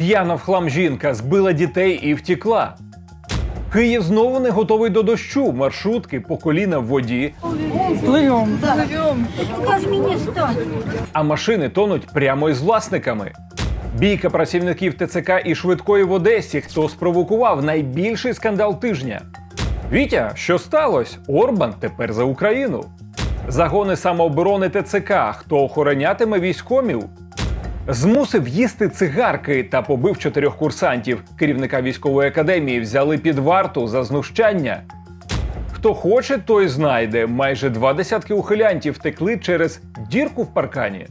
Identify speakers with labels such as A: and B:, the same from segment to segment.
A: П'яна в хлам жінка збила дітей і втікла. Київ знову не готовий до дощу. Маршрутки по коліна в воді,
B: стать?
A: а машини тонуть прямо із власниками. Бійка працівників ТЦК і швидкої в Одесі. Хто спровокував найбільший скандал тижня? Вітя, що сталося? Орбан тепер за Україну. Загони самооборони ТЦК. Хто охоронятиме військомів? Змусив їсти цигарки та побив чотирьох курсантів. Керівника військової академії взяли під варту за знущання. Хто хоче, той знайде. Майже два десятки ухилянтів втекли через дірку в паркані.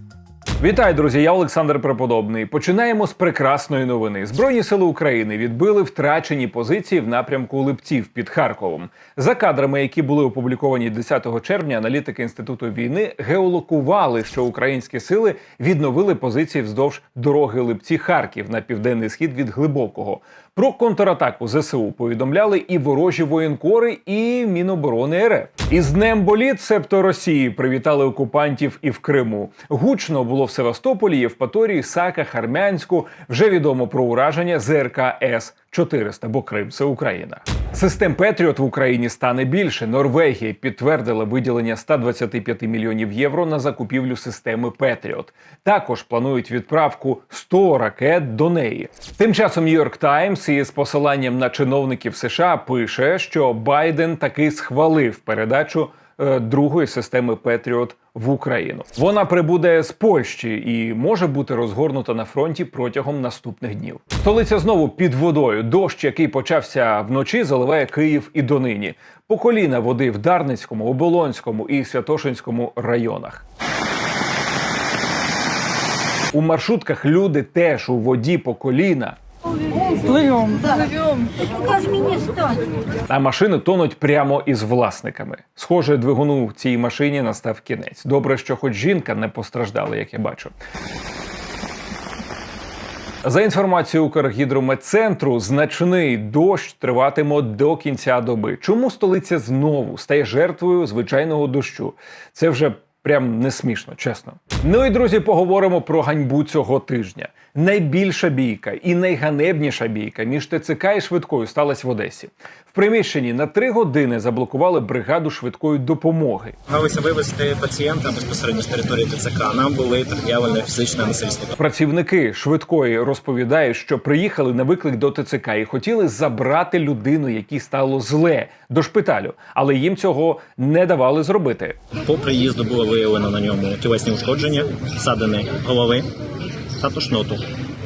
A: Вітаю, друзі! Я Олександр Преподобний. Починаємо з прекрасної новини. Збройні сили України відбили втрачені позиції в напрямку Липців під Харковом. За кадрами, які були опубліковані 10 червня, аналітики інституту війни геолокували, що українські сили відновили позиції вздовж дороги Липці Харків на південний схід від глибокого. Про контратаку ЗСУ повідомляли і ворожі воєнкори, і Міноборони РФ. Із днем боліт, себто Росії, привітали окупантів і в Криму. Гучно було в Севастополі, Євпаторії, Саках, Армянську. Вже відомо про ураження ЗРК С 400, бо Крим це Україна. Систем Петріот в Україні стане більше. Норвегія підтвердила виділення 125 мільйонів євро на закупівлю системи Петріот. Також планують відправку 100 ракет до неї. Тим часом Нью-Йорк Таймс із посиланням на чиновників США пише, що Байден таки схвалив передачу другої системи Петріот в Україну. Вона прибуде з Польщі і може бути розгорнута на фронті протягом наступних днів. Столиця знову під водою. Дощ, який почався вночі, заливає Київ і донині. По коліна води в Дарницькому, Оболонському і Святошинському районах. У маршрутках люди теж у воді по коліна.
C: Плывем.
B: Как мне стать?
A: А машини тонуть прямо із власниками. Схоже, двигуну в цій машині настав кінець. Добре, що хоч жінка не постраждала, як я бачу. За інформацією Укргідрометцентру, значний дощ триватиме до кінця доби. Чому столиця знову стає жертвою звичайного дощу? Це вже прям не смішно, чесно. Ну і друзі, поговоримо про ганьбу цього тижня. Найбільша бійка і найганебніша бійка між ТЦК і швидкою сталася в Одесі. В приміщенні на три години заблокували бригаду швидкої допомоги.
D: Намагалися вивезти пацієнта безпосередньо з території ТЦК. Нам були пред'явлені фізичне насильство.
A: Працівники швидкої розповідають, що приїхали на виклик до ТЦК і хотіли забрати людину, якій стало зле до шпиталю, але їм цього не давали зробити.
D: По приїзду було виявлено на ньому тілесні ушкодження, ссадини голови та тошноту.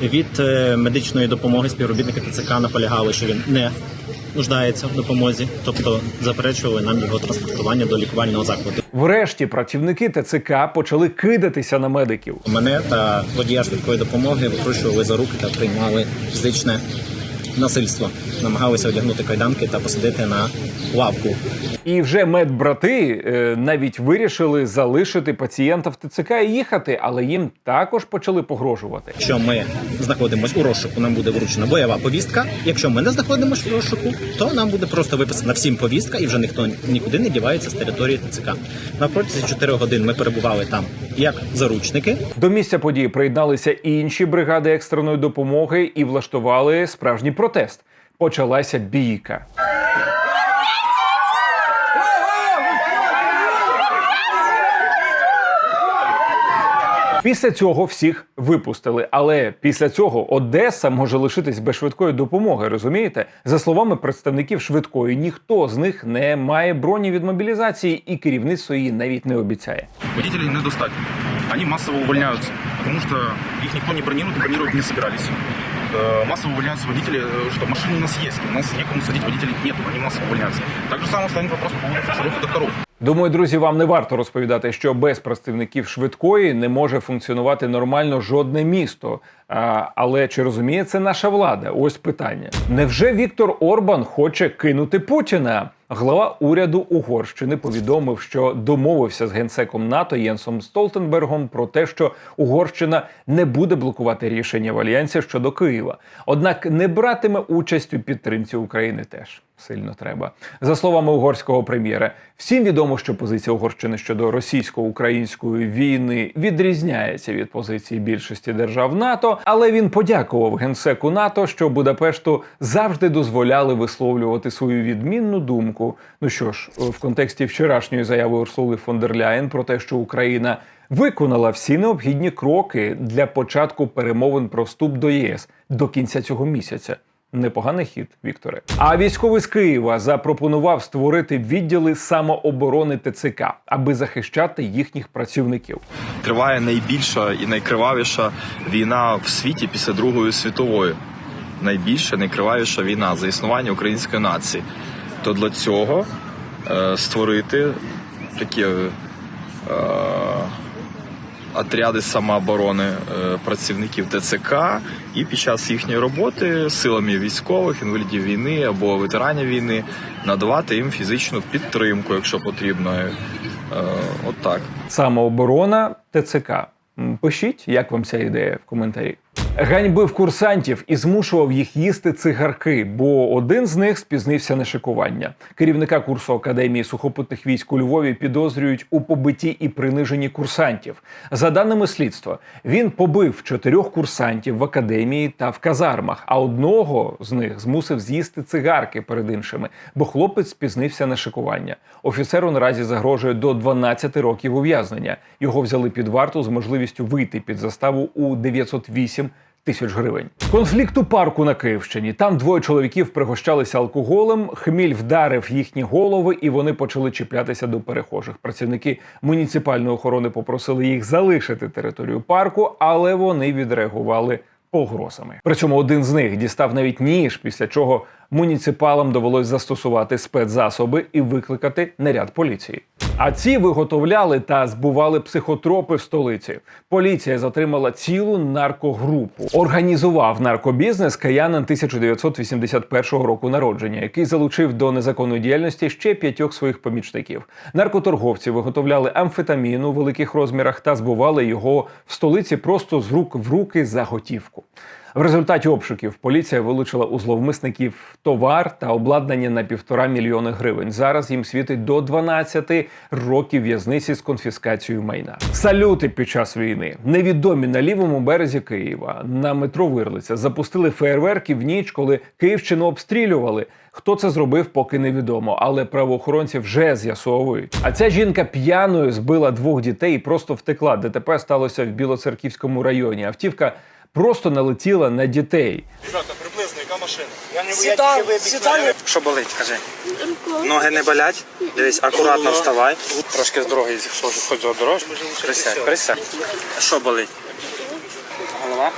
D: Від е, медичної допомоги співробітники ТЦК наполягали, що він не нуждається в допомозі, тобто заперечували нам його транспортування до лікувального закладу.
A: Врешті працівники ТЦК почали кидатися на медиків.
D: Мене та водія швидкої допомоги викручували за руки та приймали фізичне насильство. Намагалися одягнути кайданки та посадити на лавку.
A: І вже медбрати е, навіть вирішили залишити пацієнта в ТЦК і їхати, але їм також почали погрожувати.
D: Якщо ми знаходимося у розшуку, нам буде вручена бойова повістка. Якщо ми не знаходимося в розшуку, то нам буде просто виписана всім повістка, і вже ніхто нікуди не дівається з території ТЦК. На протязі 4 годин ми перебували там як заручники.
A: До місця події приєдналися інші бригади екстреної допомоги і влаштували справжній протест. Почалася бійка. Після цього всіх випустили. Але після цього Одеса може лишитись без швидкої допомоги. Розумієте? За словами представників швидкої, ніхто з них не має броні від мобілізації, і керівництво її навіть не обіцяє.
E: Водителей недостаточно. Они массово увольняются, потому что их никто не бронирует и бронировать не собирались. Э, Массово увольняются водители, э, что машины у нас есть, у нас некому садить водителей нет, они массово увольняются. Так же самое станет вопрос по поводу фельдшеров и докторов.
A: Думаю, друзі, вам не варто розповідати, що без представників швидкої не може функціонувати нормально жодне місто. А, але чи розуміє це наша влада? Ось питання. Невже Віктор Орбан хоче кинути Путіна? Глава уряду Угорщини повідомив, що домовився з генсеком НАТО Єнсом Столтенбергом про те, що Угорщина не буде блокувати рішення в альянсі щодо Києва, однак не братиме участь у підтримці України теж. Сильно треба. За словами угорського прем'єра, всім відомо, що позиція Угорщини щодо російсько-української війни відрізняється від позиції більшості держав НАТО, але він подякував генсеку НАТО, що Будапешту завжди дозволяли висловлювати свою відмінну думку. Ну що ж, в контексті вчорашньої заяви Урсули фон дер Ляєн про те, що Україна виконала всі необхідні кроки для початку перемовин про вступ до ЄС до кінця цього місяця. Непоганий хід, Вікторе. А військовий з Києва запропонував створити відділи самооборони ТЦК, аби захищати їхніх працівників.
F: триває найбільша і найкривавіша війна в світі після Другої світової. Найбільша, найкривавіша війна за існування української нації. То для цього е, створити такі е, отряди самооборони е, працівників ТЦК і під час їхньої роботи силами військових, інвалідів війни або ветеранів війни надавати їм фізичну підтримку, якщо потрібно. Е, от так.
A: Самооборона ТЦК. Пишіть, як вам ця ідея в коментарі. Ганьбив курсантів і змушував їх їсти цигарки, бо один з них спізнився на шикування. Керівника курсу Академії сухопутних військ у Львові підозрюють у побитті і приниженні курсантів. За даними слідства, він побив чотирьох курсантів в академії та в казармах, а одного з них змусив з'їсти цигарки перед іншими, бо хлопець спізнився на шикування. Офіцеру наразі загрожує до 12 років ув'язнення. Його взяли під варту з можливістю вийти під заставу у 908 тисяч гривень. Конфлікт у парку на Київщині. Там двоє чоловіків пригощалися алкоголем. Хміль вдарив їхні голови, і вони почали чіплятися до перехожих. Працівники муніципальної охорони попросили їх залишити територію парку, але вони відреагували погрозами. При цьому один з них дістав навіть ніж, після чого муніципалам довелось застосувати спецзасоби і викликати наряд поліції. А ці виготовляли та збували психотропи в столиці. Поліція затримала цілу наркогрупу. Організував наркобізнес каянин 1981 року народження, який залучив до незаконної діяльності ще п'ятьох своїх помічників. Наркоторговці виготовляли амфетамін у великих розмірах та збували його в столиці просто з рук в руки за готівку. В результаті обшуків поліція вилучила у зловмисників товар та обладнання на півтора мільйони гривень. Зараз їм світить до 12 років в'язниці з конфіскацією майна. Салюти під час війни невідомі на лівому березі Києва на метро Вирлиця запустили фейерверки в ніч, коли Київщину обстрілювали. Хто це зробив, поки невідомо, але правоохоронці вже з'ясовують. А ця жінка п'яною збила двох дітей і просто втекла. ДТП сталося в Білоцерківському районі. Автівка просто налетіла на дітей.
G: Сідай, сідай. Що болить, кажи? Ноги не болять? Дивись, акуратно вставай. Трошки з дороги зійшов, хоч за дорожку. Присядь, присядь. Що болить? Голова?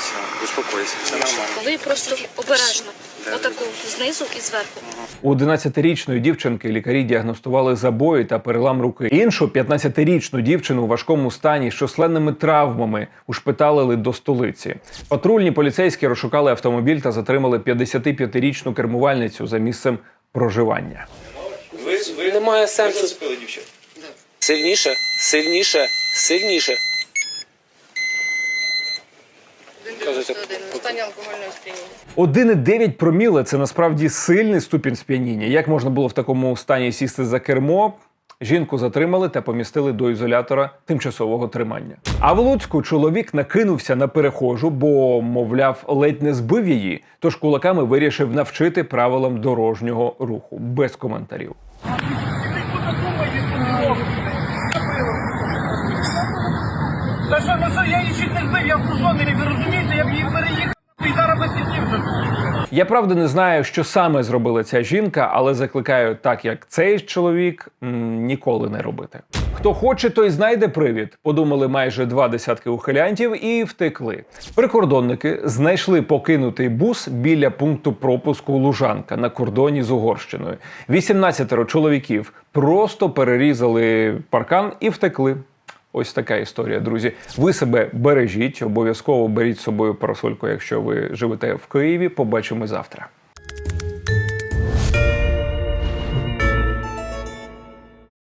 G: Все, успокойся, все нормально.
H: Ви просто обережно, отаку знизу і зверху.
A: У 11-річної дівчинки лікарі діагностували забої та перелам руки. Іншу 15-річну дівчину у важкому стані з численними травмами ушпиталили до столиці. Патрульні поліцейські розшукали автомобіль та затримали 55-річну кермувальницю за місцем проживання.
I: Ви Немає сенсу. Сильніше, сильніше, сильніше. Кажете,
H: Стан алкогольного сп'яніння.
A: 1,9 проміле це насправді сильний ступінь сп'яніння. Як можна було в такому стані сісти за кермо? Жінку затримали та помістили до ізолятора тимчасового тримання. А в Луцьку чоловік накинувся на перехожу, бо, мовляв, ледь не збив її. Тож кулаками вирішив навчити правилам дорожнього руху без коментарів.
C: Та що, ну що, я її чуть не збив, я в ви розумієте, я б її переїхав і зараз би сидів вже.
A: Я правда не знаю, що саме зробила ця жінка, але закликаю, так як цей чоловік, ніколи не робити. Хто хоче, той знайде привід. Подумали майже два десятки ухилянтів і втекли. Прикордонники знайшли покинутий бус біля пункту пропуску Лужанка на кордоні з Угорщиною. 18 чоловіків просто перерізали паркан і втекли. Ось така історія, друзі. Ви себе бережіть, обов'язково беріть з собою парасольку, якщо ви живете в Києві. Побачимо завтра.